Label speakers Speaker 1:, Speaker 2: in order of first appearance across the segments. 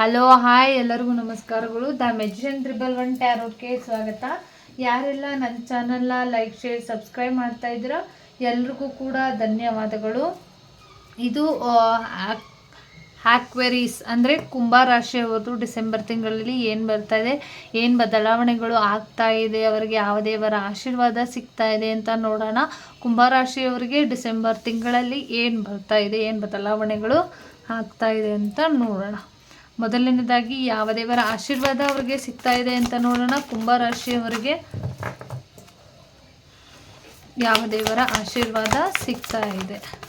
Speaker 1: Hello hi ಎಲ್ಲರಿಗೂ ನಮಸ್ಕಾರಗಳು. The magician triple one ಟ್ಯಾರೋಕ್ಕೆ ಸ್ವಾಗತ. ಯಾರೆಲ್ಲ ನನ್ನ ಚಾನಲ್ನ ಲೈಕ್ ಶೇರ್ ಸಬ್ಸ್ಕ್ರೈಬ್ ಮಾಡ್ತಾ ಇದ್ದೀರೋ, ಎಲ್ರಿಗೂ ಕೂಡ ಧನ್ಯವಾದಗಳು. ಇದು ಹ್ಯಾಕ್ವೆರೀಸ್ ಅಂದರೆ ಕುಂಭಾರಾಶಿಯವರು ಡಿಸೆಂಬರ್ ತಿಂಗಳಲ್ಲಿ ಏನು ಬರ್ತಾ ಇದೆ, ಏನು ಬದಲಾವಣೆಗಳು ಆಗ್ತಾ ಇದೆ, ಅವರಿಗೆ ಯಾವ ದೇವರ ಆಶೀರ್ವಾದ ಸಿಗ್ತಾ ಇದೆ ಅಂತ ನೋಡೋಣ. ಕುಂಭರಾಶಿಯವರಿಗೆ ಡಿಸೆಂಬರ್ ತಿಂಗಳಲ್ಲಿ ಏನು ಬರ್ತಾ ಇದೆ, ಏನು ಬದಲಾವಣೆಗಳು ಆಗ್ತಾ ಇದೆ ಅಂತ ನೋಡೋಣ. ಮೊದಲನೇದಾಗಿ ಯಾವ ದೇವರ ಆಶೀರ್ವಾದ ಅವರಿಗೆ ಸಿಗ್ತಾ ಇದೆ ಅಂತ ನೋಡೋಣ. ಕುಂಭ ಕುಂಭರಾಶಿಯವರಿಗೆ ಯಾವ ದೇವರ ಆಶೀರ್ವಾದ ಸಿಗ್ತಾ ಇದೆ?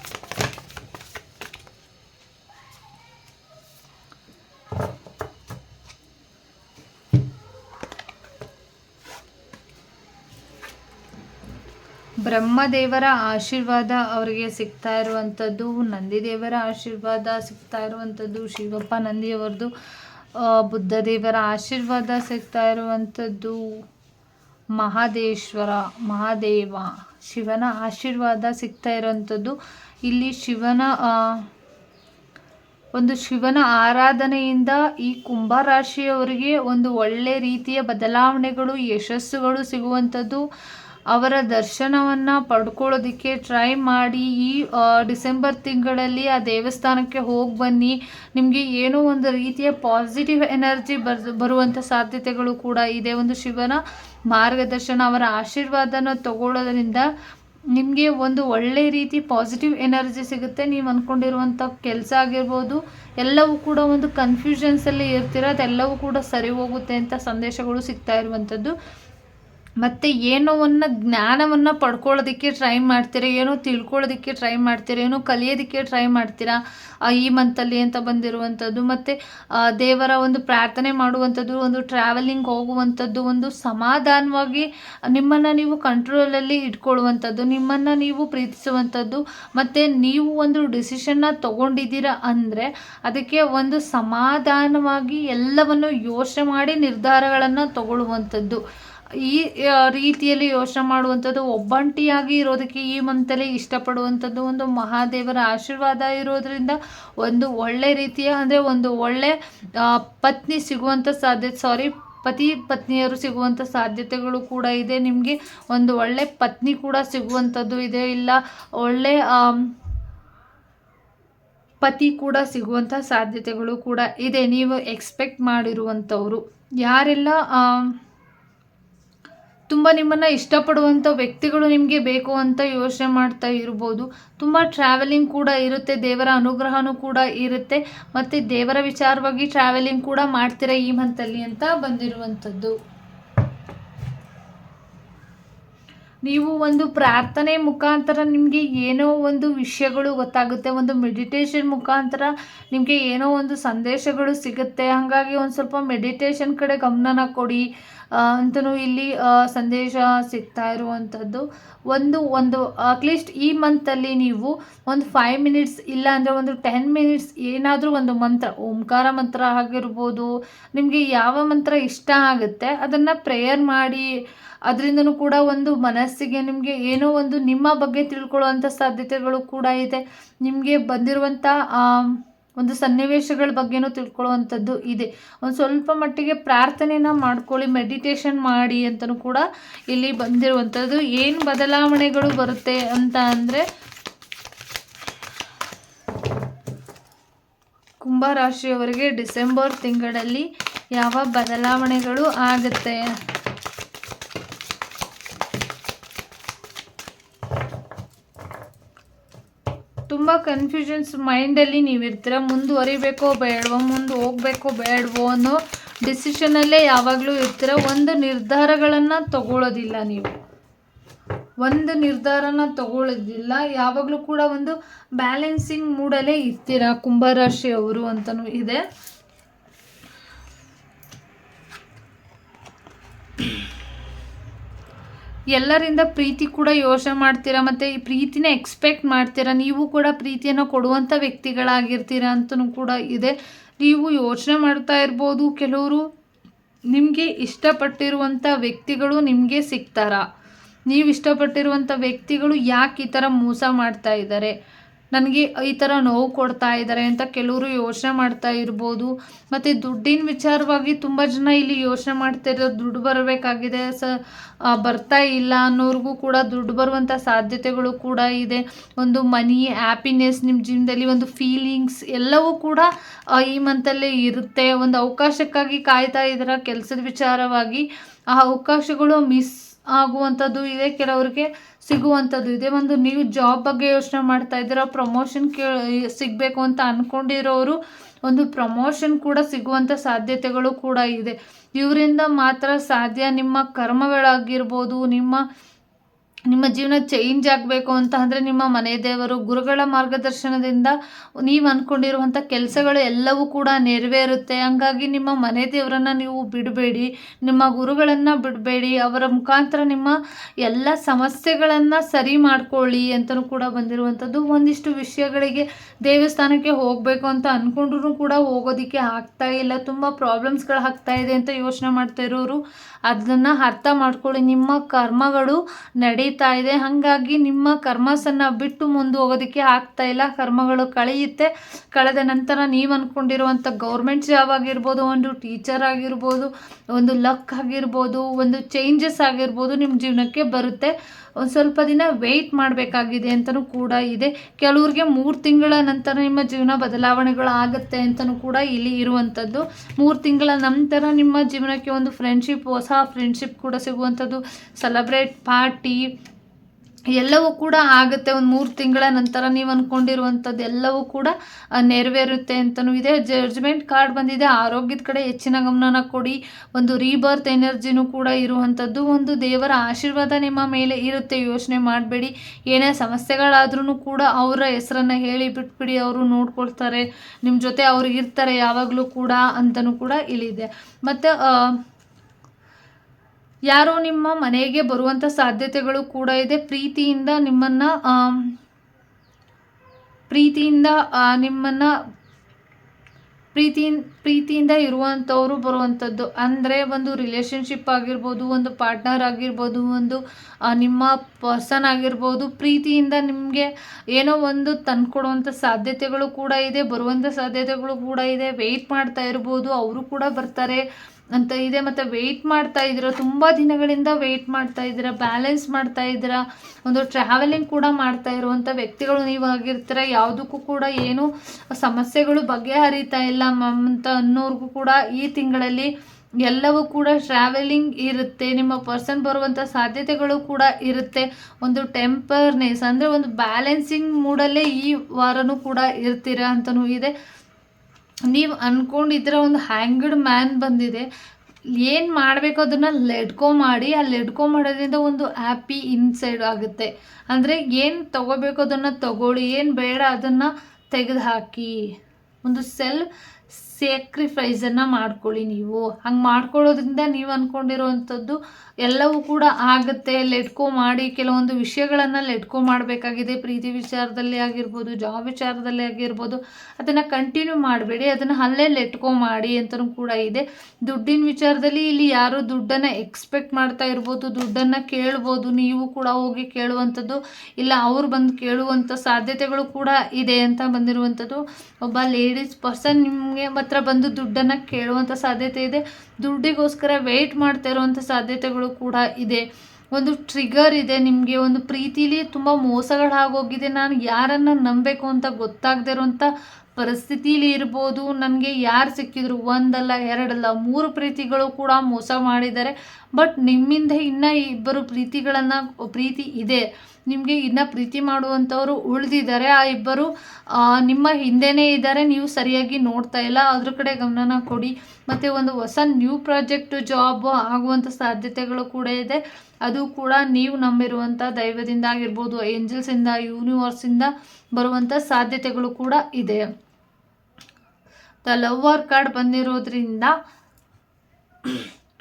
Speaker 1: ಬ್ರಹ್ಮದೇವರ ಆಶೀರ್ವಾದ ಅವರಿಗೆ ಸಿಗ್ತಾ ಇರುವಂಥದ್ದು, ನಂದಿದೇವರ ಆಶೀರ್ವಾದ ಸಿಗ್ತಾ ಇರುವಂಥದ್ದು, ಶಿವಪ್ಪ ನಂದಿಯವರದು ಬುದ್ಧದೇವರ ಆಶೀರ್ವಾದ ಸಿಗ್ತಾ ಇರುವಂಥದ್ದು. ಮಹಾದೇಶ್ವರ, ಮಹಾದೇವ, ಶಿವನ ಆಶೀರ್ವಾದ ಸಿಗ್ತಾ ಇರುವಂಥದ್ದು. ಇಲ್ಲಿ ಶಿವನ ಒಂದು ಶಿವನ ಆರಾಧನೆಯಿಂದ ಈ ಕುಂಭರಾಶಿಯವರಿಗೆ ಒಂದು ಒಳ್ಳೆ ರೀತಿಯ ಬದಲಾವಣೆಗಳು, ಯಶಸ್ಸುಗಳು ಸಿಗುವಂಥದ್ದು. ಅವರ ದರ್ಶನವನ್ನು ಪಡ್ಕೊಳ್ಳೋದಕ್ಕೆ ಟ್ರೈ ಮಾಡಿ ಈ ಡಿಸೆಂಬರ್ ತಿಂಗಳಲ್ಲಿ ಆ ದೇವಸ್ಥಾನಕ್ಕೆ ಹೋಗಿ ಬನ್ನಿ. ನಿಮಗೆ ಏನೋ ಒಂದು ರೀತಿಯ ಪಾಸಿಟಿವ್ ಎನರ್ಜಿ ಬರ್ ಬರುವಂಥ ಸಾಧ್ಯತೆಗಳು ಕೂಡ ಇದೆ. ಒಂದು ಶಿವನ ಮಾರ್ಗದರ್ಶನ, ಅವರ ಆಶೀರ್ವಾದನ ತಗೊಳ್ಳೋದ್ರಿಂದ ನಿಮಗೆ ಒಂದು ಒಳ್ಳೆ ರೀತಿ ಪಾಸಿಟಿವ್ ಎನರ್ಜಿ ಸಿಗುತ್ತೆ. ನೀವು ಅಂದ್ಕೊಂಡಿರುವಂಥ ಕೆಲಸ ಆಗಿರ್ಬೋದು, ಎಲ್ಲವೂ ಕೂಡ ಒಂದು ಕನ್ಫ್ಯೂಷನ್ಸಲ್ಲಿ ಇರ್ತೀರ, ಅದೆಲ್ಲವೂ ಕೂಡ ಸರಿ ಹೋಗುತ್ತೆ ಅಂತ ಸಂದೇಶಗಳು ಸಿಗ್ತಾ ಇರುವಂಥದ್ದು. ಮತ್ತು ಒಂದು ಜ್ಞಾನವನ್ನು ಪಡ್ಕೊಳ್ಳೋದಕ್ಕೆ ಟ್ರೈ ಮಾಡ್ತೀರಾ, ಏನೋ ತಿಳ್ಕೊಳ್ಳೋದಕ್ಕೆ ಟ್ರೈ ಮಾಡ್ತೀರಾ, ಏನೋ ಕಲಿಯೋದಕ್ಕೆ ಟ್ರೈ ಮಾಡ್ತೀರಾ ಈ ಮಂತಲ್ಲಿ ಅಂತ ಬಂದಿರುವಂಥದ್ದು, ಮತ್ತು ದೇವರ ಒಂದು ಪ್ರಾರ್ಥನೆ ಮಾಡುವಂಥದ್ದು, ಒಂದು ಟ್ರಾವೆಲಿಂಗ್ ಹೋಗುವಂಥದ್ದು, ಒಂದು ಸಮಾಧಾನವಾಗಿ ನಿಮ್ಮನ್ನು ನೀವು ಕಂಟ್ರೋಲಲ್ಲಿ ಇಟ್ಕೊಳ್ಳುವಂಥದ್ದು, ನಿಮ್ಮನ್ನು ನೀವು ಪ್ರೀತಿಸುವಂಥದ್ದು, ಮತ್ತು ನೀವು ಒಂದು ಡಿಸಿಷನ್ನ ತಗೊಂಡಿದ್ದೀರಾ ಅಂದರೆ ಅದಕ್ಕೆ ಒಂದು ಸಮಾಧಾನವಾಗಿ ಎಲ್ಲವನ್ನು ಯೋಚನೆ ಮಾಡಿ ನಿರ್ಧಾರಗಳನ್ನು ತಗೊಳ್ಳುವಂಥದ್ದು. ಈ ರೀತಿಯಲ್ಲಿ ಯೋಚನೆ ಮಾಡುವಂಥದ್ದು ಒಬ್ಬಂಟಿಯಾಗಿ ಇರೋದಕ್ಕೆ ಈ ಮಂತಲ್ಲಿ ಇಷ್ಟಪಡುವಂಥದ್ದು ಒಂದು ಮಹಾದೇವರ ಆಶೀರ್ವಾದ ಇರೋದರಿಂದ ಒಂದು ಒಳ್ಳೆ ರೀತಿಯ ಅಂದರೆ ಒಂದು ಒಳ್ಳೆ ಪತ್ನಿ ಸಿಗುವಂಥ ಸಾಧ್ಯತೆ ಸಾರಿ ಪತಿ ಪತ್ನಿಯರು ಸಿಗುವಂಥ ಸಾಧ್ಯತೆಗಳು ಕೂಡ ಇದೆ. ನಿಮಗೆ ಒಂದು ಒಳ್ಳೆ ಪತ್ನಿ ಕೂಡ ಸಿಗುವಂಥದ್ದು ಇದೆ. ಇಲ್ಲ, ಒಳ್ಳೆ ಪತಿ ಕೂಡ ಸಿಗುವಂಥ ಸಾಧ್ಯತೆಗಳು ಕೂಡ ಇದೆ. ನೀವು ಎಕ್ಸ್ಪೆಕ್ಟ್ ಮಾಡಿರುವಂಥವ್ರು. ಯಾರೆಲ್ಲ ತುಂಬ ನಿಮ್ಮನ್ನು ಇಷ್ಟಪಡುವಂಥ ವ್ಯಕ್ತಿಗಳು ನಿಮಗೆ ಬೇಕು ಅಂತ ಯೋಚನೆ ಮಾಡ್ತಾ ಇರ್ಬೋದು. ತುಂಬ ಟ್ರಾವೆಲಿಂಗ್ ಕೂಡ ಇರುತ್ತೆ, ದೇವರ ಅನುಗ್ರಹನೂ ಕೂಡ ಇರುತ್ತೆ. ಮತ್ತು ದೇವರ ವಿಚಾರವಾಗಿ ಟ್ರಾವೆಲಿಂಗ್ ಕೂಡ ಮಾಡ್ತೀರಾ ಈ ಮಂತಲ್ಲಿ ಅಂತ ಬಂದಿರುವಂಥದ್ದು. ನೀವು ಒಂದು ಪ್ರಾರ್ಥನೆ ಮುಖಾಂತರ ನಿಮಗೆ ಏನೋ ಒಂದು ವಿಷಯಗಳು ಗೊತ್ತಾಗುತ್ತೆ, ಒಂದು ಮೆಡಿಟೇಷನ್ ಮುಖಾಂತರ ನಿಮಗೆ ಏನೋ ಒಂದು ಸಂದೇಶಗಳು ಸಿಗುತ್ತೆ. ಹಾಗಾಗಿ ಒಂದು ಸ್ವಲ್ಪ ಮೆಡಿಟೇಷನ್ ಕಡೆ ಗಮನನ ಕೊಡಿ. ಅಂತಲೂ ಇಲ್ಲಿ ಸಂದೇಶ ಸಿಗ್ತಾ ಇರುವಂಥದ್ದು ಒಂದು ಒಂದು ಅಟ್ಲೀಸ್ಟ್ ಈ ಮಂತಲ್ಲಿ ನೀವು ಒಂದು ಫೈವ್ ಮಿನಿಟ್ಸ್ ಇಲ್ಲ ಅಂದರೆ ಒಂದು ಟೆನ್ ಮಿನಿಟ್ಸ್ ಏನಾದರೂ ಒಂದು ಮಂತ್ರ, ಓಂಕಾರ ಮಂತ್ರ ಆಗಿರ್ಬೋದು, ನಿಮಗೆ ಯಾವ ಮಂತ್ರ ಇಷ್ಟ ಆಗುತ್ತೆ, ಅದನ್ನು ಪ್ರೇಯರ್ ಮಾಡಿ, ಅದರಿಂದನೂ ಕೂಡ ಒಂದು ಮನಸ್ಸಿಗೆ ನಿಮಗೆ ಏನೋ ಒಂದು ನಿಮ್ಮ ಬಗ್ಗೆ ತಿಳ್ಕೊಳ್ಳುವಂಥ ಸಾಧ್ಯತೆಗಳು ಕೂಡ ಇದೆ. ನಿಮಗೆ ಬಂದಿರುವಂಥ ಒಂದು ಸನ್ನಿವೇಶಗಳ ಬಗ್ಗೆನೂ ತಿಳ್ಕೊಳ್ಳುವಂಥದ್ದು ಇದೆ. ಒಂದು ಸ್ವಲ್ಪ ಮಟ್ಟಿಗೆ ಪ್ರಾರ್ಥನೆನ ಮಾಡ್ಕೊಳ್ಳಿ ಮೆಡಿಟೇಷನ್ ಮಾಡಿ ಅಂತಲೂ ಕೂಡ ಇಲ್ಲಿ ಬಂದಿರುವಂಥದ್ದು. ಏನು ಬದಲಾವಣೆಗಳು ಬರುತ್ತೆ ಅಂತ ಅಂದರೆ ಕುಂಭರಾಶಿಯವರಿಗೆ ಡಿಸೆಂಬರ್ ತಿಂಗಳಲ್ಲಿ ಯಾವ ಬದಲಾವಣೆಗಳು ಆಗುತ್ತೆ? ತುಂಬ ಕನ್ಫ್ಯೂಷನ್ಸ್ ಮೈಂಡಲ್ಲಿ ನೀವಿರ್ತೀರ ಮುಂದುವರಿಬೇಕೋ ಬೇಡವೋ, ಮುಂದೆ ಹೋಗ್ಬೇಕೋ ಬೇಡವೋ ಅನ್ನೋ ಡಿಸಿಷನಲ್ಲೇ ಯಾವಾಗಲೂ ಇರ್ತೀರ. ಒಂದು ನಿರ್ಧಾರಗಳನ್ನು ತಗೊಳ್ಳೋದಿಲ್ಲ ನೀವು. ಒಂದು ನಿರ್ಧಾರನ ತಗೊಳ್ಳೋದಿಲ್ಲ ಯಾವಾಗಲೂ ಕೂಡ ಒಂದು ಬ್ಯಾಲೆನ್ಸಿಂಗ್ ಮೂಡಲ್ಲೇ ಇರ್ತೀರ ಕುಂಭರಾಶಿಯವರು ಅಂತಲೂ ಇದೆ. ಎಲ್ಲರಿಂದ ಪ್ರೀತಿ ಕೂಡ ಯೋಚನೆ ಮಾಡ್ತೀರಾ ಮತ್ತು ಈ ಪ್ರೀತಿನ ಎಕ್ಸ್ಪೆಕ್ಟ್ ಮಾಡ್ತೀರಾ? ನೀವು ಕೂಡ ಪ್ರೀತಿಯನ್ನು ಕೊಡುವಂಥ ವ್ಯಕ್ತಿಗಳಾಗಿರ್ತೀರಾ ಅಂತಲೂ ಕೂಡ ಇದೆ. ನೀವು ಯೋಚನೆ ಮಾಡ್ತಾ ಇರ್ಬೋದು. ಕೆಲವರು ನಿಮಗೆ ಇಷ್ಟಪಟ್ಟಿರುವಂಥ ವ್ಯಕ್ತಿಗಳು ನಿಮಗೆ ಸಿಗ್ತಾರಾ? ನೀವು ಇಷ್ಟಪಟ್ಟಿರುವಂಥ ವ್ಯಕ್ತಿಗಳು ಯಾಕೆ ಈ ಥರ ಮೋಸ ಮಾಡ್ತಾ ಇದ್ದಾರೆ ನನಗೆ ಈ ಥರ ನೋವು ಕೊಡ್ತಾ ಇದ್ದಾರೆ ಅಂತ ಕೆಲವರು ಯೋಚನೆ ಮಾಡ್ತಾ ಇರ್ಬೋದು. ಮತ್ತು ದುಡ್ಡಿನ ವಿಚಾರವಾಗಿ ತುಂಬ ಜನ ಇಲ್ಲಿ ಯೋಚನೆ ಮಾಡ್ತಾ ಇರೋ ದುಡ್ಡು ಬರಬೇಕಾಗಿದೆ. ಸ ಬರ್ತಾ ಇಲ್ಲ ಅನ್ನೋರಿಗೂ ಕೂಡ ದುಡ್ಡು ಬರುವಂಥ ಸಾಧ್ಯತೆಗಳು ಕೂಡ ಇದೆ. ಒಂದು ಮನಿ ಹ್ಯಾಪಿನೆಸ್ ನಿಮ್ಮ ಜೀವನದಲ್ಲಿ ಒಂದು ಫೀಲಿಂಗ್ಸ್ ಎಲ್ಲವೂ ಕೂಡ ಈ ಮಂತಲ್ಲೇ ಇರುತ್ತೆ. ಒಂದು ಅವಕಾಶಕ್ಕಾಗಿ ಕಾಯ್ತಾ ಇದ್ದಾರೆ? ಕೆಲಸದ ವಿಚಾರವಾಗಿ ಆ ಅವಕಾಶಗಳು ಮಿಸ್ ಆಗುವಂಥದ್ದು ಇದೆ, ಕೆಲವರಿಗೆ ಸಿಗುವಂಥದ್ದು ಇದೆ. ಒಂದು ನೀವು ಜಾಬ್ ಬಗ್ಗೆ ಯೋಚನೆ ಮಾಡ್ತಾ ಇದ್ದೀರಾ ಪ್ರಮೋಷನ್ ಕೇ, ಸಿಗಬೇಕು ಅಂತ ಅಂದ್ಕೊಂಡಿರೋರು ಒಂದು ಪ್ರಮೋಷನ್ ಕೂಡ ಸಿಗುವಂಥ ಸಾಧ್ಯತೆಗಳು ಕೂಡ ಇದೆ. ಇವರಿಂದ ಮಾತ್ರ ಸಾಧ್ಯ ನಿಮ್ಮ ಕರ್ಮಗಳಾಗಿರ್ಬೋದು, ನಿಮ್ಮ ನಿಮ್ಮ ಜೀವನ ಚೇಂಜ್ ಆಗಬೇಕು ಅಂತ ಅಂದರೆ ನಿಮ್ಮ ಮನೆ ದೇವರು, ಗುರುಗಳ ಮಾರ್ಗದರ್ಶನದಿಂದ ನೀವು ಅಂದ್ಕೊಂಡಿರುವಂಥ ಕೆಲಸಗಳು ಎಲ್ಲವೂ ಕೂಡ ನೆರವೇರುತ್ತೆ. ಹಂಗಾಗಿ ನಿಮ್ಮ ಮನೆ ದೇವರನ್ನು ನೀವು ಬಿಡಬೇಡಿ, ನಿಮ್ಮ ಗುರುಗಳನ್ನು ಬಿಡಬೇಡಿ, ಅವರ ಮುಖಾಂತರ ನಿಮ್ಮ ಎಲ್ಲ ಸಮಸ್ಯೆಗಳನ್ನು ಸರಿ ಮಾಡ್ಕೊಳ್ಳಿ ಅಂತಲೂ ಕೂಡ ಬಂದಿರುವಂಥದ್ದು. ಒಂದಿಷ್ಟು ವಿಷಯಗಳಿಗೆ ದೇವಸ್ಥಾನಕ್ಕೆ ಹೋಗಬೇಕು ಅಂತ ಅಂದ್ಕೊಂಡ್ರೂ ಕೂಡ ಹೋಗೋದಕ್ಕೆ ಆಗ್ತಾ ಇಲ್ಲ. ತುಂಬ ಪ್ರಾಬ್ಲಮ್ಸ್ಗಳು ಆಗ್ತಾ ಇದೆ ಅಂತ ಯೋಚನೆ ಮಾಡ್ತಾ ಇರೋರು, ಅದನ್ನು ಅರ್ಥ ಮಾಡ್ಕೊಳ್ಳಿ. ನಿಮ್ಮ ಕರ್ಮಗಳು ನಡೀತಾ ಇದೆ. ಹಾಗಾಗಿ ನಿಮ್ಮ ಕರ್ಮಸನ್ನು ಬಿಟ್ಟು ಮುಂದೆ ಹೋಗೋದಕ್ಕೆ ಆಗ್ತಾ ಇಲ್ಲ. ಕರ್ಮಗಳು ಕಳೆಯುತ್ತೆ. ಕಳೆದ ನಂತರ ನೀವು ಅಂದ್ಕೊಂಡಿರುವಂಥ ಗೌರ್ಮೆಂಟ್ ಜಾಬ್ ಆಗಿರ್ಬೋದು, ಒಂದು ಟೀಚರ್ ಆಗಿರ್ಬೋದು, ಒಂದು ಲಕ್ ಆಗಿರ್ಬೋದು, ಒಂದು ಚೇಂಜಸ್ ಆಗಿರ್ಬೋದು ನಿಮ್ಮ ಜೀವನಕ್ಕೆ ಬರುತ್ತೆ. ಒಂದು ಸ್ವಲ್ಪ ದಿನ ವೆಯ್ಟ್ ಮಾಡಬೇಕಾಗಿದೆ ಅಂತಲೂ ಕೂಡ ಇದೆ. ಕೆಲವ್ರಿಗೆ ಮೂರು ತಿಂಗಳ ನಂತರ ನಿಮ್ಮ ಜೀವನ ಬದಲಾವಣೆಗಳು ಆಗುತ್ತೆ ಅಂತಲೂ ಕೂಡ ಇಲ್ಲಿ ಇರುವಂಥದ್ದು. ಮೂರು ತಿಂಗಳ ನಂತರ ನಿಮ್ಮ ಜೀವನಕ್ಕೆ ಒಂದು ಫ್ರೆಂಡ್ಶಿಪ್ ಹೊಸ ಫ್ರೆಂಡ್ಶಿಪ್ ಕೂಡ ಸಿಗುವಂಥದ್ದು. ಸೆಲೆಬ್ರೇಟ್ ಪಾರ್ಟಿ ಎಲ್ಲವೂ ಕೂಡ ಆಗುತ್ತೆ. ಒಂದು ಮೂರು ತಿಂಗಳ ನಂತರ ನೀವು ಅಂದ್ಕೊಂಡಿರುವಂಥದ್ದು ಎಲ್ಲವೂ ಕೂಡ ನೆರವೇರುತ್ತೆ ಅಂತಲೂ ಇದೆ. ಜಡ್ಜ್ಮೆಂಟ್ ಕಾರ್ಡ್ ಬಂದಿದೆ. ಆರೋಗ್ಯದ ಕಡೆ ಹೆಚ್ಚಿನ ಗಮನನ ಕೊಡಿ. ಒಂದು ರೀಬರ್ತ್ ಎನರ್ಜಿನೂ ಕೂಡ ಇರುವಂಥದ್ದು. ಒಂದು ದೇವರ ಆಶೀರ್ವಾದ ನಿಮ್ಮ ಮೇಲೆ ಇರುತ್ತೆ. ಯೋಚನೆ ಮಾಡಬೇಡಿ. ಏನೇ ಸಮಸ್ಯೆಗಳಾದ್ರೂ ಕೂಡ ಅವರ ಹೆಸರನ್ನು ಹೇಳಿ ಬಿಟ್ಬಿಡಿ. ಅವರು ನೋಡ್ಕೊಳ್ತಾರೆ. ನಿಮ್ಮ ಜೊತೆ ಅವ್ರು ಇರ್ತಾರೆ ಯಾವಾಗಲೂ ಕೂಡ ಅಂತಲೂ ಕೂಡ ಇಲ್ಲಿದೆ. ಮತ್ತು ಯಾರೋ ನಿಮ್ಮ ಮನೆಗೆ ಬರುವಂಥ ಸಾಧ್ಯತೆಗಳು ಕೂಡ ಇದೆ. ಪ್ರೀತಿಯಿಂದ ನಿಮ್ಮನ್ನು ಪ್ರೀತಿಯಿಂದ ನಿಮ್ಮನ್ನು ಪ್ರೀತಿ ಪ್ರೀತಿಯಿಂದ ಇರುವಂಥವರು ಬರುವಂಥದ್ದು. ಅಂದರೆ ಒಂದು ರಿಲೇಷನ್ಶಿಪ್ ಆಗಿರ್ಬೋದು, ಒಂದು ಪಾರ್ಟ್ನರ್ ಆಗಿರ್ಬೋದು, ಒಂದು ನಿಮ್ಮ ಪರ್ಸನ್ ಆಗಿರ್ಬೋದು, ಪ್ರೀತಿಯಿಂದ ನಿಮಗೆ ಏನೋ ಒಂದು ತಂದ್ಕೊಡುವಂಥ ಸಾಧ್ಯತೆಗಳು ಕೂಡ ಇದೆ, ಬರುವಂಥ ಸಾಧ್ಯತೆಗಳು ಕೂಡ ಇದೆ. ವೆಯ್ಟ್ ಮಾಡ್ತಾ ಇರ್ಬೋದು, ಅವರು ಕೂಡ ಬರ್ತಾರೆ. ಅಂತ ಇದೆ. ಮತ್ತು ವೆಯ್ಟ್ ಮಾಡ್ತಾ ಇದ್ದೀರಾ? ತುಂಬ ದಿನಗಳಿಂದ ವೆಯ್ಟ್ ಮಾಡ್ತಾ ಇದ್ದೀರಾ? ಬ್ಯಾಲೆನ್ಸ್ ಮಾಡ್ತಾ ಇದ್ದೀರಾ? ಒಂದು ಟ್ರಾವೆಲಿಂಗ್ ಕೂಡ ಮಾಡ್ತಾ ಇರುವಂಥ ವ್ಯಕ್ತಿಗಳು ನೀವು ಆಗಿರ್ತೀರ? ಯಾವುದಕ್ಕೂ ಕೂಡ ಏನು ಸಮಸ್ಯೆಗಳು ಬಗೆಹರಿತಾ ಇಲ್ಲ ಮ್ಯಾಮ್ ಅಂತ ಅನ್ನೋರ್ಗೂ ಕೂಡ ಈ ತಿಂಗಳಲ್ಲಿ ಎಲ್ಲವೂ ಕೂಡ ಟ್ರಾವೆಲಿಂಗ್ ಇರುತ್ತೆ. ನಿಮ್ಮ ಪರ್ಸನ್ ಬರುವಂಥ ಸಾಧ್ಯತೆಗಳು ಕೂಡ ಇರುತ್ತೆ. ಒಂದು ಟೆಂಪರ್ನೆಸ್ ಅಂದರೆ ಒಂದು ಬ್ಯಾಲೆನ್ಸಿಂಗ್ ಮೂಡಲ್ಲೇ ಈ ವಾರನೂ ಕೂಡ ಇರ್ತೀರ ಅಂತಲೂ ಇದೆ. ನೀವು ಅಂದ್ಕೊಂಡಿದ್ರೆ ಒಂದು ಹ್ಯಾಂಗ್ಡ್ ಮ್ಯಾನ್ ಬಂದಿದೆ. ಏನು ಮಾಡಬೇಕು ಅದನ್ನು ಲೆಟ್ಕೋ ಮಾಡಿ, ಆ ಲೆಟ್ಕೋ ಮಾಡೋದ್ರಿಂದ ಒಂದು ಹ್ಯಾಪಿ ಇನ್ಸೈಡ್ ಆಗುತ್ತೆ. ಅಂದರೆ ಏನು ತಗೋಬೇಕು ಅದನ್ನು ತಗೊಳ್ಳಿ, ಏನು ಬೇಡ ಅದನ್ನು ತೆಗೆದುಹಾಕಿ. ಒಂದು ಸೆಲ್ ಸ್ಯಾಕ್ರಿಫೈಸನ್ನು ಮಾಡ್ಕೊಳ್ಳಿ ನೀವು. ಹಂಗೆ ಮಾಡ್ಕೊಳ್ಳೋದ್ರಿಂದ ನೀವು ಅಂದ್ಕೊಂಡಿರೋವಂಥದ್ದು ಎಲ್ಲವೂ ಕೂಡ ಆಗುತ್ತೆ. ಲೆಟ್ಕೋ ಮಾಡಿ ಕೆಲವೊಂದು ವಿಷಯಗಳನ್ನು ಲೆಟ್ಕೋ ಮಾಡಬೇಕಾಗಿದೆ. ಪ್ರೀತಿ ವಿಚಾರದಲ್ಲಿ ಆಗಿರ್ಬೋದು ಜಾಬ್ ವಿಚಾರದಲ್ಲಿ ಆಗಿರ್ಬೋದು, ಅದನ್ನು ಕಂಟಿನ್ಯೂ ಮಾಡಬೇಡಿ. ಅದನ್ನು ಅಲ್ಲೇ ಲೆಟ್ಕೋ ಮಾಡಿ ಅಂತಲೂ ಕೂಡ ಇದೆ. ದುಡ್ಡಿನ ವಿಚಾರದಲ್ಲಿ ಇಲ್ಲಿ ಯಾರು ದುಡ್ಡನ್ನು ಎಕ್ಸ್ಪೆಕ್ಟ್ ಮಾಡ್ತಾ ಇರ್ಬೋದು, ದುಡ್ಡನ್ನು ಕೇಳ್ಬೋದು, ನೀವು ಕೂಡ ಹೋಗಿ ಕೇಳುವಂಥದ್ದು, ಇಲ್ಲ ಅವ್ರು ಬಂದು ಕೇಳುವಂಥ ಸಾಧ್ಯತೆಗಳು ಕೂಡ ಇದೆ ಅಂತ ಬಂದಿರುವಂಥದ್ದು. ಒಬ್ಬ ಲೇಡೀಸ್ ಪರ್ಸನ್ ನಿಮಗೆ ಹತ್ರ ಬಂದು ದುಡ್ಡನ್ನು ಕೇಳುವಂಥ ಸಾಧ್ಯತೆ ಇದೆ. ದುಡ್ಡಿಗೋಸ್ಕರ ವೆಯ್ಟ್ ಮಾಡ್ತಾ ಇರುವಂಥ ಸಾಧ್ಯತೆಗಳು ಕೂಡ ಇದೆ. ಒಂದು ಟ್ರಿಗರ್ ಇದೆ. ನಿಮಗೆ ಒಂದು ಪ್ರೀತಿಲಿ ತುಂಬ ಮೋಸಗಳಾಗೋಗಿದೆ. ನಾನು ಯಾರನ್ನು ನಂಬಬೇಕು ಅಂತ ಗೊತ್ತಾಗದೇ ಇರುವಂಥ ಪರಿಸ್ಥಿತಿಲಿ ಇರ್ಬೋದು, ನನಗೆ ಯಾರು ಸಿಕ್ಕಿದ್ರು ಒಂದಲ್ಲ, ಎರಡಲ್ಲ, ಮೂರು ಪ್ರೀತಿಗಳು ಕೂಡ ಮೋಸ ಮಾಡಿದ್ದಾರೆ. ಬಟ್ ನಿಮ್ಮಿಂದ ಇನ್ನೂ ಇಬ್ಬರು ಪ್ರೀತಿಗಳನ್ನು, ಪ್ರೀತಿ ಇದೆ. ನಿಮಗೆ ಇನ್ನೂ ಪ್ರೀತಿ ಮಾಡುವಂಥವ್ರು ಉಳಿದಿದ್ದಾರೆ. ಆ ಇಬ್ಬರು ನಿಮ್ಮ ಹಿಂದೆನೇ ಇದ್ದಾರೆ. ನೀವು ಸರಿಯಾಗಿ ನೋಡ್ತಾ ಇಲ್ಲ. ಅದ್ರ ಕಡೆ ಗಮನನ ಕೊಡಿ. ಮತ್ತು ಒಂದು ಹೊಸ ನ್ಯೂ ಪ್ರಾಜೆಕ್ಟ್ ಜಾಬ್ ಆಗುವಂಥ ಸಾಧ್ಯತೆಗಳು ಕೂಡ ಇದೆ. ಅದು ಕೂಡ ನೀವು ನಂಬಿರುವಂಥ ದೈವದಿಂದ ಆಗಿರ್ಬೋದು ಏಂಜಲ್ಸಿಂದ ಯೂನಿವರ್ಸಿಂದ ಬರುವಂಥ ಸಾಧ್ಯತೆಗಳು ಕೂಡ ಇದೆ. ಲವ್ವರ್ ಕಾರ್ಡ್ ಬಂದಿರೋದ್ರಿಂದ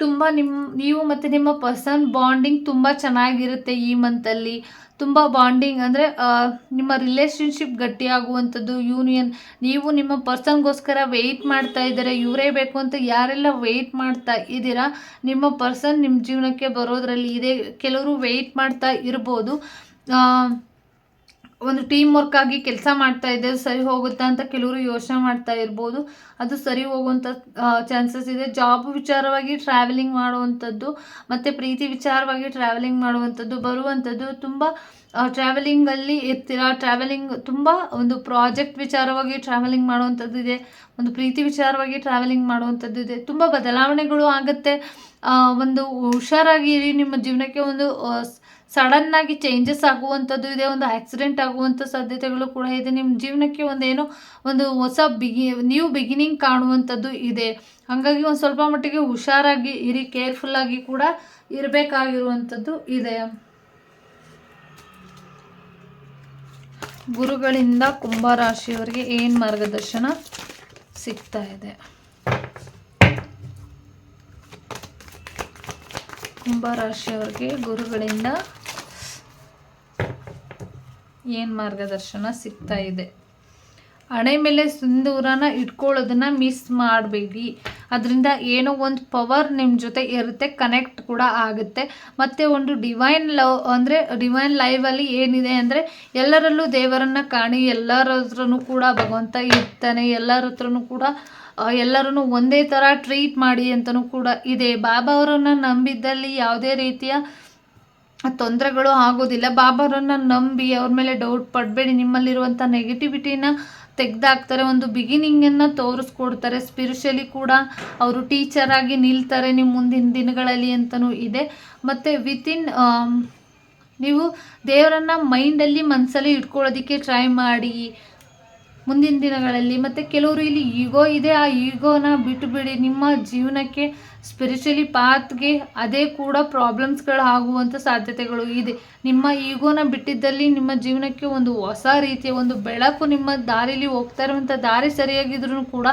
Speaker 1: ತುಂಬ ನಿಮ್ಮ ನೀವು ಮತ್ತು ನಿಮ್ಮ ಪರ್ಸನ್ ಬಾಂಡಿಂಗ್ ತುಂಬ ಚೆನ್ನಾಗಿರುತ್ತೆ ಈ ಮಂತಲ್ಲಿ ತುಂಬ ಬಾಂಡಿಂಗ್ ಅಂದರೆ ನಿಮ್ಮ ರಿಲೇಷನ್ಶಿಪ್ ಗಟ್ಟಿಯಾಗುವಂಥದ್ದು ಯೂನಿಯನ್ ನೀವು ನಿಮ್ಮ ಪರ್ಸನ್ಗೋಸ್ಕರ ವೆಯ್ಟ್ ಮಾಡ್ತಾ ಇದ್ದಾರೆ, ಇವರೇ ಬೇಕು ಅಂತ ಯಾರೆಲ್ಲ ವೆಯ್ಟ್ ಮಾಡ್ತಾ ಇದ್ದೀರಾ, ನಿಮ್ಮ ಪರ್ಸನ್ ನಿಮ್ಮ ಜೀವನಕ್ಕೆ ಬರೋದರಲ್ಲಿ ಇದೆ ಕೆಲವರು ವೆಯ್ಟ್ ಮಾಡ್ತಾ ಇರ್ಬೋದು. ಒಂದು ಟೀಮ್ ವರ್ಕ್ ಆಗಿ ಕೆಲಸ ಮಾಡ್ತಾ ಇದೆ, ಸರಿ ಹೋಗುತ್ತಾ ಅಂತ ಕೆಲವರು ಯೋಚನೆ ಮಾಡ್ತಾ ಇರ್ಬೋದು. ಅದು ಸರಿ ಹೋಗುವಂಥ ಚಾನ್ಸಸ್ ಇದೆ. ಜಾಬ್ ವಿಚಾರವಾಗಿ ಟ್ರಾವೆಲಿಂಗ್ ಮಾಡುವಂಥದ್ದು, ಮತ್ತು ಪ್ರೀತಿ ವಿಚಾರವಾಗಿ ಟ್ರಾವೆಲಿಂಗ್ ಮಾಡುವಂಥದ್ದು, ಬರುವಂಥದ್ದು ತುಂಬ ಟ್ರಾವೆಲಿಂಗಲ್ಲಿ ಇರ್ತೀರ ಟ್ರಾವೆಲಿಂಗ್ ತುಂಬ ಒಂದು ಪ್ರಾಜೆಕ್ಟ್ ವಿಚಾರವಾಗಿ ಟ್ರಾವೆಲಿಂಗ್ ಮಾಡುವಂಥದ್ದು ಇದೆ. ಒಂದು ಪ್ರೀತಿ ವಿಚಾರವಾಗಿ ಟ್ರಾವೆಲಿಂಗ್ ಮಾಡುವಂಥದ್ದು ಇದೆ. ತುಂಬ ಬದಲಾವಣೆಗಳು ಆಗುತ್ತೆ. ಒಂದು ಹುಷಾರಾಗಿ ಇರಿ ನಿಮ್ಮ ಜೀವನಕ್ಕೆ ಒಂದು ಸಡನ್ನಾಗಿ ಚೇಂಜಸ್ ಆಗುವಂಥದ್ದು ಇದೆ, ಒಂದು ಆಕ್ಸಿಡೆಂಟ್ ಆಗುವಂಥ ಸಾಧ್ಯತೆಗಳು ಕೂಡ ಇದೆ. ನಿಮ್ಮ ಜೀವನಕ್ಕೆ ಒಂದೇನೋ ಒಂದು ಹೊಸ ಬಿಗಿ ನ್ಯೂ ಬಿಗಿನಿಂಗ್ ಕಾಣುವಂಥದ್ದು ಇದೆ. ಹಾಗಾಗಿ ಒಂದು ಸ್ವಲ್ಪ ಮಟ್ಟಿಗೆ ಹುಷಾರಾಗಿ ಇರಿ ಕೇರ್ಫುಲ್ಲಾಗಿ ಕೂಡ ಇರಬೇಕಾಗಿರುವಂಥದ್ದು ಇದೆ. ಗುರುಗಳಿಂದ ಕುಂಭರಾಶಿಯವರಿಗೆ ಏನು ಮಾರ್ಗದರ್ಶನ ಸಿಗ್ತಾ ಇದೆ? ಕುಂಭರಾಶಿಯವರಿಗೆ ಗುರುಗಳಿಂದ ಏನು ಮಾರ್ಗದರ್ಶನ ಸಿಗ್ತಾ ಇದೆ? ಹಣೆ ಮೇಲೆ ಸಿಂಧೂರನ ಇಟ್ಕೊಳ್ಳೋದನ್ನ ಮಿಸ್ ಮಾಡಬೇಡಿ. ಅದರಿಂದ ಏನೋ ಒಂದು ಪವರ್ ನಿಮ್ಮ ಜೊತೆ ಇರುತ್ತೆ ಕನೆಕ್ಟ್ ಕೂಡ ಆಗುತ್ತೆ. ಮತ್ತು ಒಂದು ಡಿವೈನ್ ಲವ್ ಅಂದರೆ ಡಿವೈನ್ ಲೈವಲ್ಲಿ ಏನಿದೆ ಅಂದರೆ ಎಲ್ಲರಲ್ಲೂ ದೇವರನ್ನು ಕಾಣಿ ಎಲ್ಲರ ಹತ್ರನೂ ಕೂಡ ಭಗವಂತ ಇರ್ತಾನೆ ಎಲ್ಲರ ಹತ್ರನೂ ಕೂಡ ಎಲ್ಲರೂ ಒಂದೇ ಥರ ಟ್ರೀಟ್ ಮಾಡಿ ಅಂತಲೂ ಕೂಡ ಇದೆ. ಬಾಬಾ ಅವರನ್ನು ನಂಬಿದ್ದಲ್ಲಿ ಯಾವುದೇ ರೀತಿಯ ತೊಂದರೆಗಳು ಆಗೋದಿಲ್ಲ. ಬಾಬಾರನ್ನ ನಂಬಿ ಅವ್ರ ಮೇಲೆ ಡೌಟ್ ಪಡಬೇಡಿ. ನಿಮ್ಮಲ್ಲಿರುವಂಥ ನೆಗೆಟಿವಿಟಿನ ತೆಗೆದಾಕ್ತಾರೆ. ಒಂದು ಬಿಗಿನಿಂಗನ್ನು ತೋರಿಸ್ಕೊಡ್ತಾರೆ. ಸ್ಪಿರಿಚುಲಿ ಕೂಡ ಅವರು ಟೀಚರ್ ಆಗಿ ನಿಲ್ತಾರೆ ನಿಮ್ಮ ಮುಂದಿನ ದಿನಗಳಲ್ಲಿ ಅಂತಲೂ ಇದೆ. ಮತ್ತು ವಿತಿನ್ ನೀವು ದೇವರನ್ನ ಮೈಂಡಲ್ಲಿ ಮನಸ್ಸಲ್ಲಿ ಇಟ್ಕೊಳ್ಳೋದಕ್ಕೆ ಟ್ರೈ ಮಾಡಿ. ಮುಂದಿನ ದಿನಗಳಲ್ಲಿ. ಮತ್ತು ಕೆಲವರು ಇಲ್ಲಿ ಈಗೋ ಇದೆ, ಆ ಈಗೋನ ಬಿಟ್ಟುಬಿಡಿ ನಿಮ್ಮ ಜೀವನಕ್ಕೆ ಸ್ಪಿರಿಚುಲಿ ಪಾತ್ಗೆ ಅದೇ ಕೂಡ ಪ್ರಾಬ್ಲಮ್ಸ್ಗಳು ಆಗುವಂಥ ಸಾಧ್ಯತೆಗಳು ಇದೆ. ನಿಮ್ಮ ಈಗೋನ ಬಿಟ್ಟಿದ್ದಲ್ಲಿ ನಿಮ್ಮ ಜೀವನಕ್ಕೆ ಒಂದು ಹೊಸ ರೀತಿಯ, ಒಂದು ಬೆಳಕು ನಿಮ್ಮ ದಾರಿಲಿ ಹೋಗ್ತಾ ಇರುವಂಥ ದಾರಿ ಸರಿಯಾಗಿದ್ರೂ ಕೂಡ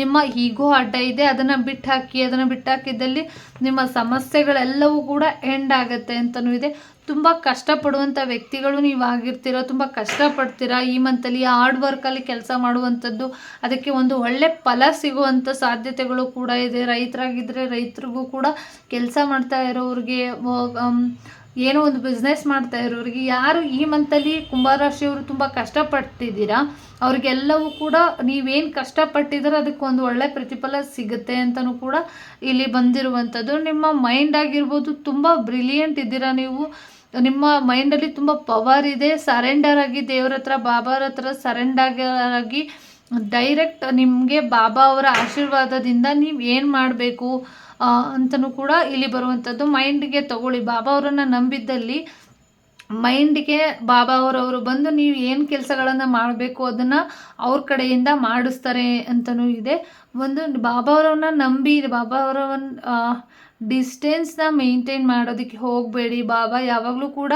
Speaker 1: ನಿಮ್ಮ ಈಗೋ ಅಡ್ಡ ಇದೆ. ಅದನ್ನು ಬಿಟ್ಟು ಹಾಕಿ ಅದನ್ನು ಬಿಟ್ಟಾಕಿದ್ದಲ್ಲಿ ನಿಮ್ಮ ಸಮಸ್ಯೆಗಳೆಲ್ಲವೂ ಕೂಡ ಎಂಡ್ ಆಗುತ್ತೆ ಅಂತಲೂ ಇದೆ. ತುಂಬ ಕಷ್ಟಪಡುವಂಥ ವ್ಯಕ್ತಿಗಳು ನೀವು ಆಗಿರ್ತೀರ, ತುಂಬ ಕಷ್ಟಪಡ್ತೀರಾ. ಈ ಮಂತಲ್ಲಿ ಹಾರ್ಡ್ ವರ್ಕಲ್ಲಿ ಕೆಲಸ ಮಾಡುವಂಥದ್ದು ಅದಕ್ಕೆ ಒಂದು ಒಳ್ಳೆ ಫಲ ಸಿಗುವಂಥ ಸಾಧ್ಯತೆಗಳು ಕೂಡ ಇದೆ. ರೈತರಾಗಿದ್ದರೆ ರೈತರಿಗೂ ಕೂಡ ಕೆಲಸ ಮಾಡ್ತಾ ಇರೋರಿಗೆ ಏನೋ ಒಂದು ಬಿಸ್ನೆಸ್ ಮಾಡ್ತಾ ಇರೋರಿಗೆ, ಯಾರು ಈ ಮಂತಲ್ಲಿ ಕುಂಭರಾಶಿಯವರು ತುಂಬ ಕಷ್ಟಪಡ್ತಿದ್ದೀರಾ, ಅವ್ರಿಗೆಲ್ಲವೂ ಕೂಡ ನೀವೇನು ಕಷ್ಟಪಟ್ಟಿದ್ರೆ ಅದಕ್ಕೆ ಒಂದು ಒಳ್ಳೆ ಪ್ರತಿಫಲ ಸಿಗುತ್ತೆ ಅಂತಲೂ ಕೂಡ ಇಲ್ಲಿ ಬಂದಿರುವಂಥದ್ದು. ನಿಮ್ಮ ಮೈಂಡ್ ಆಗಿರ್ಬೋದು, ತುಂಬ ಬ್ರಿಲಿಯಂಟ್ ಇದ್ದೀರಾ ನೀವು. ನಿಮ್ಮ ಮೈಂಡಲ್ಲಿ ತುಂಬ ಪವರ್ ಇದೆ. ಸರೆಂಡರ್ ಆಗಿ ದೇವ್ರ ಹತ್ರ ಬಾಬಾರ ಹತ್ರ ಸರೆಂಡರ್ ಆಗಿ ಡೈರೆಕ್ಟ್ ನಿಮಗೆ ಬಾಬಾ ಅವರ ಆಶೀರ್ವಾದದಿಂದ ನೀವು ಏನು ಮಾಡಬೇಕು ಅಂತಲೂ ಕೂಡ ಇಲ್ಲಿ ಬರುವಂಥದ್ದು ಮೈಂಡ್ಗೆ ತಗೊಳ್ಳಿ. ಬಾಬಾ ಅವರನ್ನು ನಂಬಿದ್ದಲ್ಲಿ ಮೈಂಡ್ಗೆ ಬಾಬಾ ಅವರವರು ಬಂದು ನೀವು ಏನು ಕೆಲಸಗಳನ್ನು ಮಾಡಬೇಕು ಅದನ್ನು ಅವ್ರ ಕಡೆಯಿಂದ ಮಾಡಿಸ್ತಾರೆ ಅಂತಲೂ ಇದೆ. ಒಂದು ಬಾಬಾ ಅವರನ್ನ ನಂಬಿ, ಬಾಬಾ ಅವರವನ್ನ ಡಿಸ್ಟೆನ್ಸ್ನ ಮೇಂಟೈನ್ ಮಾಡೋದಕ್ಕೆ ಹೋಗಬೇಡಿ ಬಾಬಾ. ಯಾವಾಗಲೂ ಕೂಡ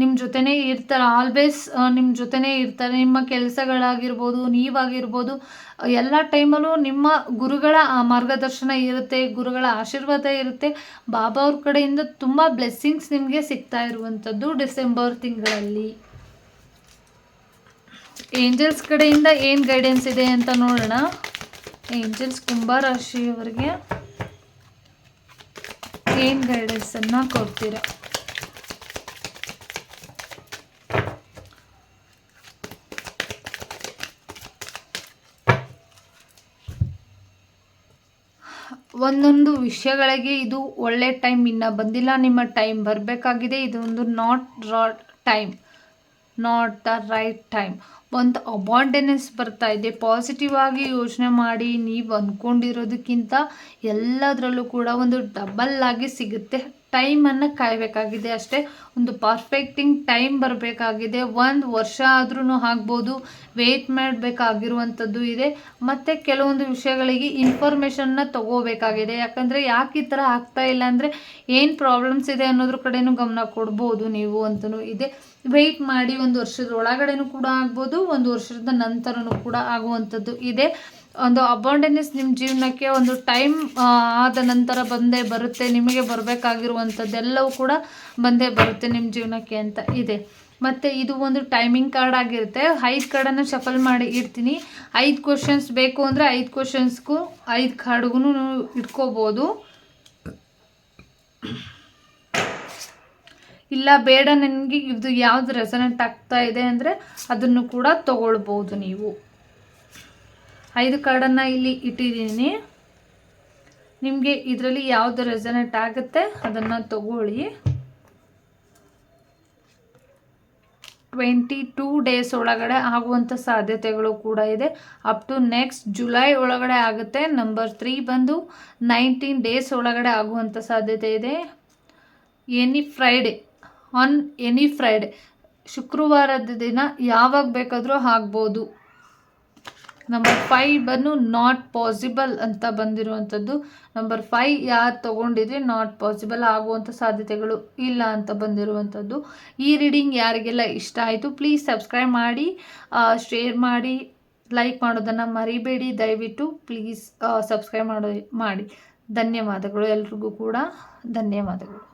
Speaker 1: ನಿಮ್ಮ ಜೊತೆನೇ ಇರ್ತಾರೆ. ಆಲ್ವೇಸ್ ನಿಮ್ಮ ಜೊತೆನೇ ಇರ್ತಾರೆ. ನಿಮ್ಮ ಕೆಲಸಗಳಾಗಿರ್ಬೋದು, ನೀವಾಗಿರ್ಬೋದು, ಎಲ್ಲ ಟೈಮಲ್ಲೂ ನಿಮ್ಮ ಗುರುಗಳ ಮಾರ್ಗದರ್ಶನ ಇರುತ್ತೆ, ಗುರುಗಳ ಆಶೀರ್ವಾದ ಇರುತ್ತೆ. ಬಾಬಾ ಅವ್ರ ಕಡೆಯಿಂದ ತುಂಬ ಬ್ಲೆಸ್ಸಿಂಗ್ಸ್ ನಿಮಗೆ ಸಿಗ್ತಾ ಇರುವಂಥದ್ದು ಡಿಸೆಂಬರ್ ತಿಂಗಳಲ್ಲಿ. ಏಂಜಲ್ಸ್ ಕಡೆಯಿಂದ ಏನು ಗೈಡೆನ್ಸ್ ಇದೆ ಅಂತ ನೋಡೋಣ. ಏಂಜಲ್ಸ್ ಕುಂಭರಾಶಿಯವರಿಗೆ ಏನು ಗೈಡೆನ್ಸನ್ನು ಕೊಡ್ತೀರಾ? ಒಂದೊಂದು ವಿಷಯಗಳಿಗೆ ಇದು ಒಳ್ಳೆ ಟೈಮ್, ಇನ್ನು ಬಂದಿಲ್ಲ ನಿಮ್ಮ ಟೈಮ್, ಬರಬೇಕಾಗಿದೆ ಇದೊಂದು not right time not the right time ಒಂದು ಅಬಾಂಡೆನೆನ್ಸ್ ಬರ್ತಾ ಇದೆ. ಪಾಸಿಟಿವ್ ಆಗಿ ಯೋಚನೆ ಮಾಡಿ ನೀವು ಅಂದ್ಕೊಂಡಿರೋದಕ್ಕಿಂತ ಎಲ್ಲದರಲ್ಲೂ ಕೂಡ ಒಂದು ಡಬಲ್ ಆಗಿ ಸಿಗುತ್ತೆ. ಟೈಮನ್ನು ಕಾಯಬೇಕಾಗಿದೆ ಅಷ್ಟೇ. ಒಂದು ಪರ್ಫೆಕ್ಟಿಂಗ್ ಟೈಮ್ ಬರಬೇಕಾಗಿದೆ. ಒಂದು ವರ್ಷ ಆದ್ರೂ ಆಗ್ಬೋದು. ವೆಯ್ಟ್ ಮಾಡಬೇಕಾಗಿರುವಂಥದ್ದು ಇದೆ. ಮತ್ತು ಕೆಲವೊಂದು ವಿಷಯಗಳಿಗೆ ಇನ್ಫಾರ್ಮೇಷನ್ನ ತಗೋಬೇಕಾಗಿದೆ. ಯಾಕಂದರೆ ಯಾಕೆ ಈ ಥರ ಆಗ್ತಾ ಇಲ್ಲ ಅಂದರೆ ಏನು ಪ್ರಾಬ್ಲಮ್ಸ್ ಇದೆ ಅನ್ನೋದ್ರ ಕಡೆನೂ ಗಮನ ಕೊಡ್ಬೋದು ನೀವು ಅಂತಲೂ ಇದೆ. ವೆಯ್ಟ್ ಮಾಡಿ ಒಂದು ವರ್ಷದ ಒಳಗಡೆನೂ ಕೂಡ ಆಗ್ಬೋದು, ಒಂದು ವರ್ಷದ ನಂತರನೂ ಕೂಡ ಆಗುವಂಥದ್ದು ಇದೆ. ಒಂದು ಅಬಾಂಡೆನ್ಸ್ ನಿಮ್ಮ ಜೀವನಕ್ಕೆ ಒಂದು ಟೈಮ್ ಆದ ನಂತರ ಬಂದೇ ಬರುತ್ತೆ, ನಿಮಗೆ ಬರಬೇಕಾಗಿರುವಂಥದ್ದೆಲ್ಲವೂ ಕೂಡ ಬಂದೇ ಬರುತ್ತೆ ನಿಮ್ಮ ಜೀವನಕ್ಕೆ ಅಂತ ಇದೆ. ಮತ್ತು ಇದು ಒಂದು ಟೈಮಿಂಗ್ ಕಾರ್ಡ್ ಆಗಿರುತ್ತೆ. ಐದು ಕಾರ್ಡನ್ನು ಶಫಲ್ ಮಾಡಿ ಇಡ್ತೀನಿ. ಐದು ಕ್ವಶನ್ಸ್ ಬೇಕು ಅಂದರೆ ಐದು ಕ್ವಶನ್ಸ್ಗೂ ಐದು ಕಾರ್ಡ್ಗೂ ಇಟ್ಕೋಬೋದು. ಇಲ್ಲ, ಬೇಡ, ನನಗೆ ಇದು ಯಾವ್ದು ರೆಸನೆಂಟ್ ಆಗ್ತಾ ಇದೆ ಅಂದರೆ ಅದನ್ನು ಕೂಡ ತಗೊಳ್ಬೋದು ನೀವು. ಐದು ಕಾರ್ಡನ್ನು ಇಲ್ಲಿ ಇಟ್ಟಿದ್ದೀನಿ. ನಿಮಗೆ ಇದರಲ್ಲಿ ಯಾವುದು ರೆಸನೆಂಟ್ ಆಗುತ್ತೆ ಅದನ್ನು ತಗೊಳ್ಳಿ. ಟ್ವೆಂಟಿ ಟೂ ಡೇಸ್ ಒಳಗಡೆ ಆಗುವಂಥ ಸಾಧ್ಯತೆಗಳು ಕೂಡ ಇದೆ. ಅಪ್ ಟು ನೆಕ್ಸ್ಟ್ ಜುಲೈ ಒಳಗಡೆ ಆಗುತ್ತೆ. ನಂಬರ್ ತ್ರೀ ಬಂದು ನೈನ್ಟೀನ್ ಡೇಸ್ ಒಳಗಡೆ ಆಗುವಂಥ ಸಾಧ್ಯತೆ ಇದೆ. Any Friday on any Friday ಶುಕ್ರವಾರದ ದಿನ ಯಾವಾಗ ಬೇಕಾದರೂ ಆಗ್ಬೋದು. ನಂಬರ್ ಫೈ ಬಂದು ನಾಟ್ ಪಾಸಿಬಲ್ ಅಂತ ಬಂದಿರುವಂಥದ್ದು. ನಂಬರ್ ಫೈ ಯಾರು ತೊಗೊಂಡಿದ್ರೆ ನಾಟ್ ಪಾಸಿಬಲ್ ಆಗುವಂಥ ಸಾಧ್ಯತೆಗಳು ಇಲ್ಲ ಅಂತ ಬಂದಿರುವಂಥದ್ದು. ಈ ರೀಡಿಂಗ್ ಯಾರಿಗೆಲ್ಲ ಇಷ್ಟ ಆಯಿತು ಪ್ಲೀಸ್ ಸಬ್ಸ್ಕ್ರೈಬ್ ಮಾಡಿ ಶೇರ್ ಮಾಡಿ ಲೈಕ್ ಮಾಡೋದನ್ನು ಮರಿಬೇಡಿ. ದಯವಿಟ್ಟು ಪ್ಲೀಸ್ ಸಬ್ಸ್ಕ್ರೈಬ್ ಮಾಡೋ, ಮಾಡಿ. ಧನ್ಯವಾದಗಳು ಎಲ್ರಿಗೂ ಕೂಡ. ಧನ್ಯವಾದಗಳು.